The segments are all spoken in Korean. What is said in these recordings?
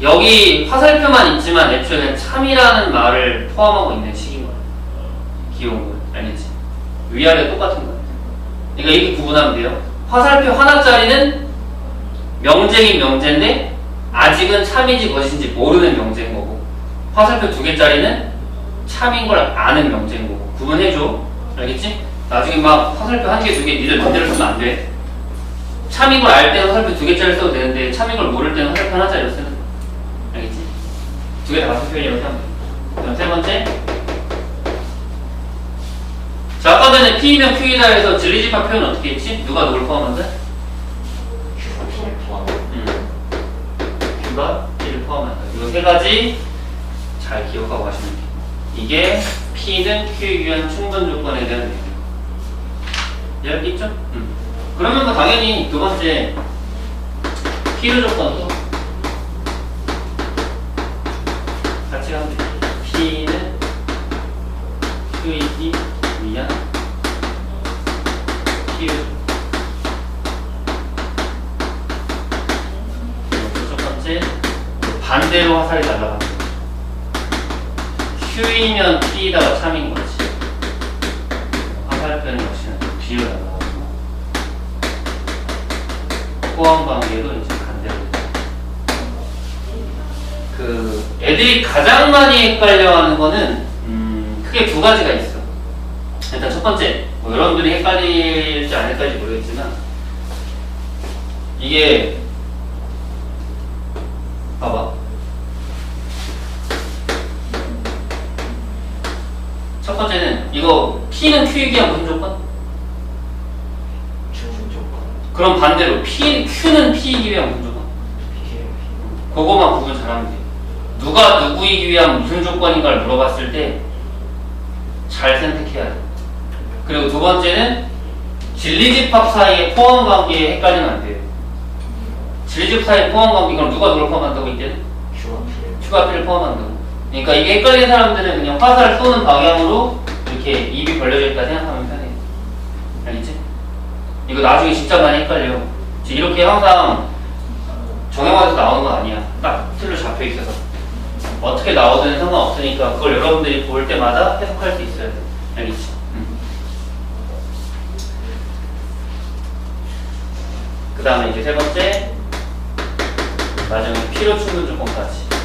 여기 화살표만 있지만 애초에 그냥 참이라는 말을 포함하고 있는 식인 거야. 기호은 알겠지? 위아래 똑같은 거야. 그러니까 이렇게 구분하면 돼요. 화살표 하나짜리는 명제긴 명제인데 아직은 참인지 것인지 모르는 명제인 거고 화살표 두 개짜리는 참인 걸 아는 명제인 거고 구분해줘. 알겠지? 나중에 막 화살표 한 개, 두 개 니들 맘대로 쓰면 안 돼. 참인 걸 알 때는 화살표 두 개짜리 써도 되는데 참인 걸 모를 때는 화살표 하나짜리 쓰는? 두 개 다 같은 표현이라고 생각해. 그다음 세 번째. 자, 아까 전에 P이면 Q이다 해서 진리집합 표현 어떻게 했지? 누가 누굴 포함한다? Q를 포함. 음. Q가 P를 포함한다. 이 세 가지 잘 기억하고 가시면 돼요. 이게 P는 Q에 위한 충분 조건에 대한 내용. 이해할 있죠? 음. 그러면 뭐 당연히 두 번째 필요 조건도 돼요. P는 Q이기 위한. 그리고 첫 번째 반대로 화살이 날아가는. Q이면 P다가 참인 거지. 화살표는 역시나 B로 날아가고 포함 관계도 이제 반대로. 그 애들이 가장 많이 헷갈려하는 거는 음, 크게 두 가지가 있어. 일단 첫 번째, 뭐 여러분들이 헷갈릴지 안 헷갈릴지 모르겠지만 이게 봐봐. 첫 번째는 이거 P는 Q이기 위한 무슨 조건? 그럼 반대로 P, Q는 P이기 위한 무슨 조건? 그거만 구분 잘하면 돼. 누가 누구이기 위한 무슨 조건인가를 물어봤을 때 잘 선택해야 돼. 그리고 두 번째는 진리집합 사이의 포함 관계에 헷갈리면 안 돼요. 진리집합 사이의 포함 관계 그럼 누가 누굴 포함한다고 이때는? P를 포함한다고. 그러니까 이게 헷갈리는 사람들은 그냥 화살을 쏘는 방향으로 이렇게 입이 벌려져 있다 생각하면 편해요. 알겠지? 이거 나중에 진짜 많이 헷갈려. 이렇게 항상 정형화돼서 나오는 건 아니야. 딱 틀로 잡혀 있어서. 어떻게 나오든 상관없으니까 그걸 여러분들이 볼 때마다 해석할 수 있어야 돼. 알겠지? 그 다음에 이제 세 번째. 마지막에 필요 충분 조건까지.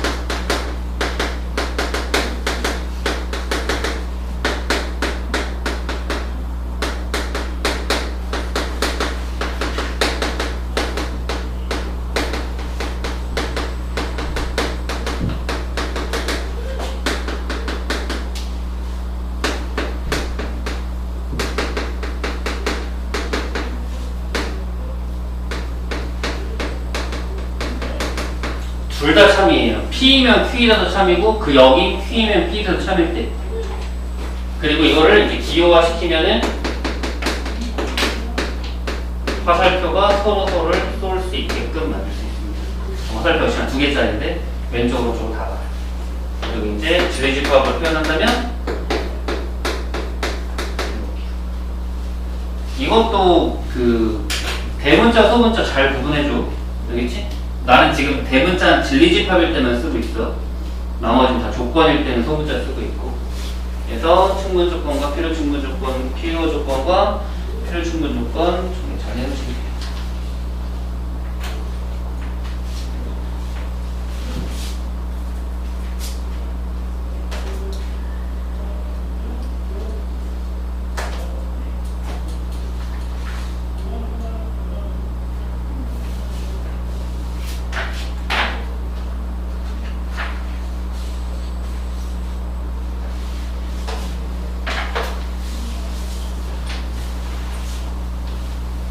둘 다 참이에요. P이면 Q이라도 참이고 그 여기 Q이면 P라도 참일 때. 그리고 이거를 이제 기호화 시키면은 화살표가 서로 서로를 쏠 수 있게끔 만들 수 있습니다. 화살표 시간 두 개짜리인데 왼쪽 오른쪽으로 다 가요. 그리고 이제 지뢰집합을 표현한다면 이것도 그 대문자 소문자 잘 구분해줘. 알겠지? 나는 지금 대문자는 진리집합일 때만 쓰고 있어. 나머지는 다 조건일 때는 소문자 쓰고 있고. 그래서 충분 조건과 필요 충분 조건, 필요 조건과 필요 충분 조건 정리 잘 해놓으시면 돼요.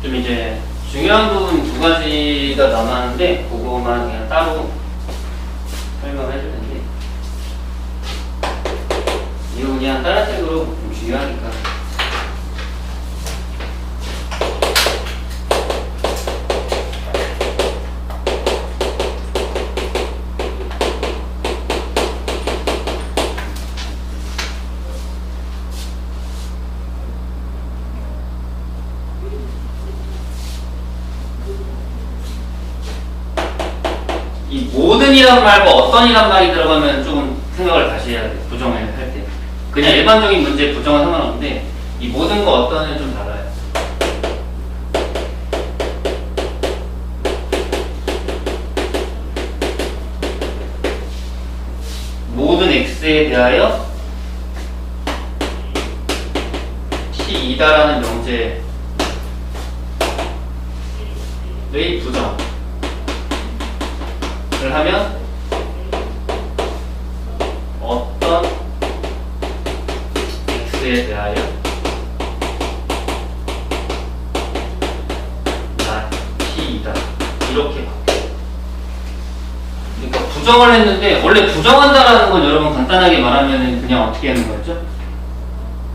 좀 이제 중요한 부분 두 가지가 남았는데 그거만 그냥 따로 설명해 줄 텐데. 이거 그냥 다른 책으로 좀 중요하니까 이 모든이란 말과 어떤이란 말이 들어가면 조금 생각을 다시 해야 돼. 부정을 할 때. 그냥 일반적인 문제 부정은 상관없는데 이 모든과 어떤은 좀 달라요. 모든 x에 대하여 p2다라는 명제의 부정 을 하면 어떤 x에 대하여 나 p이다 이렇게 바뀌어요. 그러니까 부정을 했는데 원래 부정한다라는 건 여러분 간단하게 말하면 그냥 어떻게 하는 거였죠?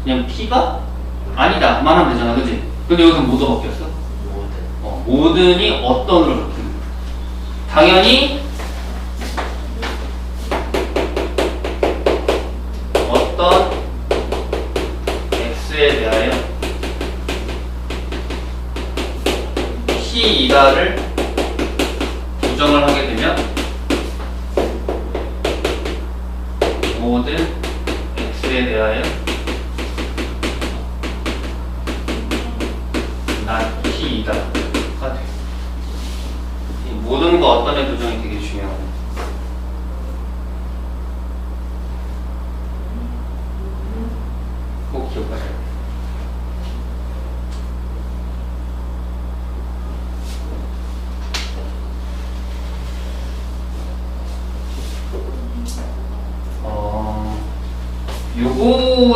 그냥 p가 아니다 만 하면 되잖아 그지? 근데 여기서 뭐가 바뀌었어? 모든 어, 모든이 어떤으로 바뀌는 거야? 당연히 12이다를 부정을 하게 되면 모든 x에 대하여 난이다 모든 거 어떤 애 부정이 되게 중요합니다. 음. 꼭 기억하세요.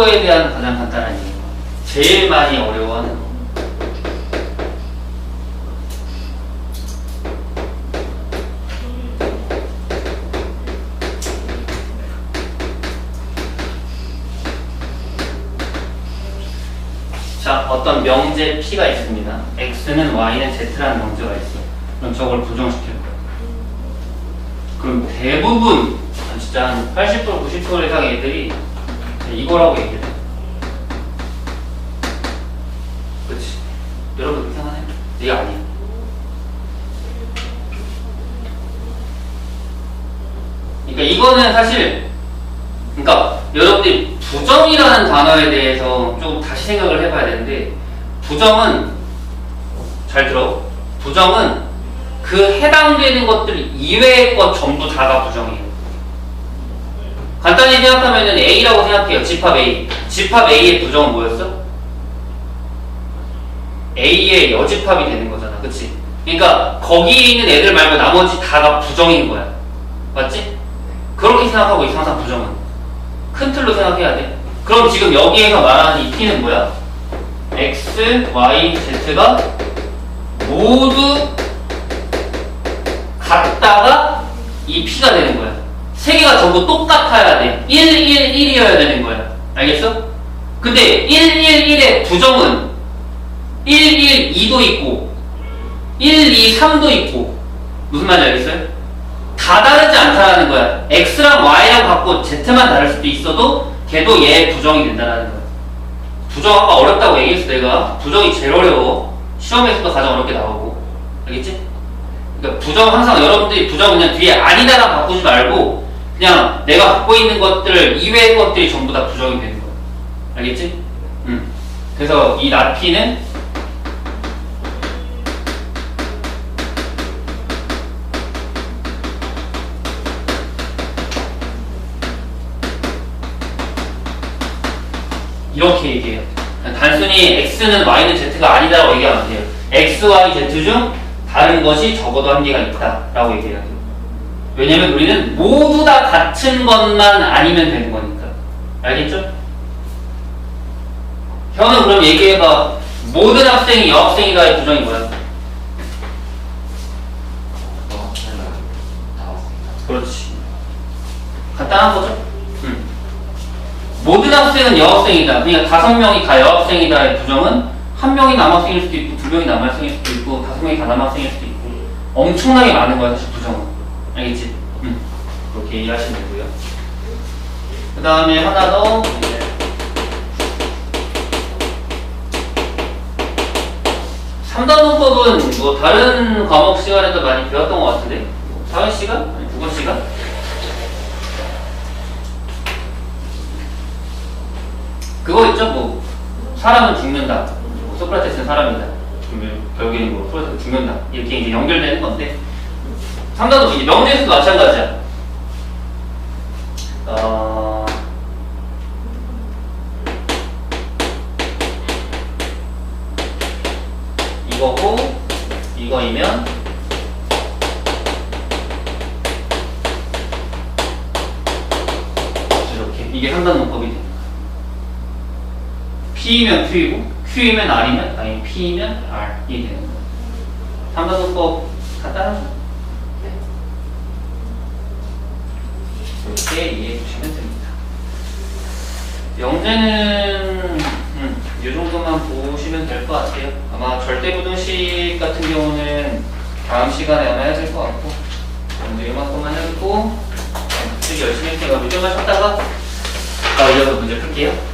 요거에 대한 가장 간단한 얘기. 제일 많이 어려워하는 거. 자, 어떤 명제 P가 있습니다. X는 Y는 Z라는 명제가 있어. 그럼 저걸 부정시킬 거야. 그럼 대부분, 아, 진짜 한 80% 90% 이상의 애들이 이거라고 얘기해. 그치? 여러분 이상하네. 이게 아니야. 그러니까 이거는 사실 그러니까 여러분들이 부정이라는 단어에 대해서 좀 다시 생각을 해봐야 되는데 부정은 잘 들어 부정은 그 해당되는 것들 이외의 것 전부 다가 부정이에요 간단히 생각하면 A라고 생각해요 집합 A 집합 A의 부정은 뭐였어? A의 여집합이 되는 거잖아 그치? 그러니까 거기에 있는 애들 말고 나머지 다가 부정인 거야 맞지? 그렇게 생각하고 있어 항상 부정은 큰 틀로 생각해야 돼. 그럼 지금 여기에서 말하는 이 P는 뭐야? X, Y, Z가 모두 같다가 이 P가 되는 거야. 세 개가 전부 똑같아야 돼. 1, 1, 1이어야 되는 거야. 알겠어? 근데 1, 1, 1의 부정은 1, 1, 2도 있고 1, 2, 3도 있고 무슨 말인지 알겠어요? 다 다르지 않다라는 거야. X랑 Y랑 갖고 Z만 다를 수도 있어도 걔도 얘 부정이 된다라는 거야. 부정 아까 어렵다고 얘기했어 내가. 부정이 제일 어려워. 시험에서도 가장 어렵게 나오고. 알겠지? 그러니까 부정 항상 여러분들이 부정 그냥 뒤에 아니다랑 바꾸지 말고 그냥 내가 갖고 있는 것들 이외의 것들이 전부 다 부정이 되는 거야. 알겠지? 음. 그래서 이 나피는 이렇게 얘기해요. 단순히 X는 Y는 Z가 아니다라고 얘기하면 안 돼요. X, Y, Z 중 다른 것이 적어도 한계가 있다라고 얘기해야 돼요. 왜냐면 우리는 모두 다 같은 것만 아니면 되는 거니까. 알겠죠? 현은 그럼 얘기해봐. 모든 학생이 여학생이다의 부정이 뭐야? 그렇지. 간단한 거죠? 음. 모든 학생은 여학생이다. 그러니까 다섯 명이 다 여학생이다의 부정은 한 명이 남학생일 수도 있고 두 명이 남학생일 수도 있고 다섯 명이 다 남학생일 수도 있고 엄청나게 많은 거야 사실 부정은. 알겠지? 음. 그렇게 이해하시면 되고요. 그 다음에 하나 더 이제 삼단론법은 뭐 다른 과목 시간에도 많이 배웠던 것 같은데 사회 시간? 아니 국어 시간? 그거 있죠? 뭐 사람은 죽는다. 뭐 소크라테스는 사람이다. 결국에는 뭐 소크라테스 죽는다. 이렇게 이제 연결되는 건데 상당도 이제 명제에서도 마찬가지야. 어... 이거고 이거이면 이렇게 이게 상단문법이 됩니다. P이면 Q이고 Q이면 R이면 아니 P이면 R이 되는 거예요. 상단문법 간단하죠? 이렇게 이해해 주시면 됩니다. 영재는 음, 이 정도만 보시면 될 것 같아요. 아마 절대부등식 같은 경우는 다음 시간에 아마 해야 될 것 같고 오늘 이만큼만 해놓고 되게 열심히 했으니까 물좀만 쉬었다가 아 이어서 문제 풀게요.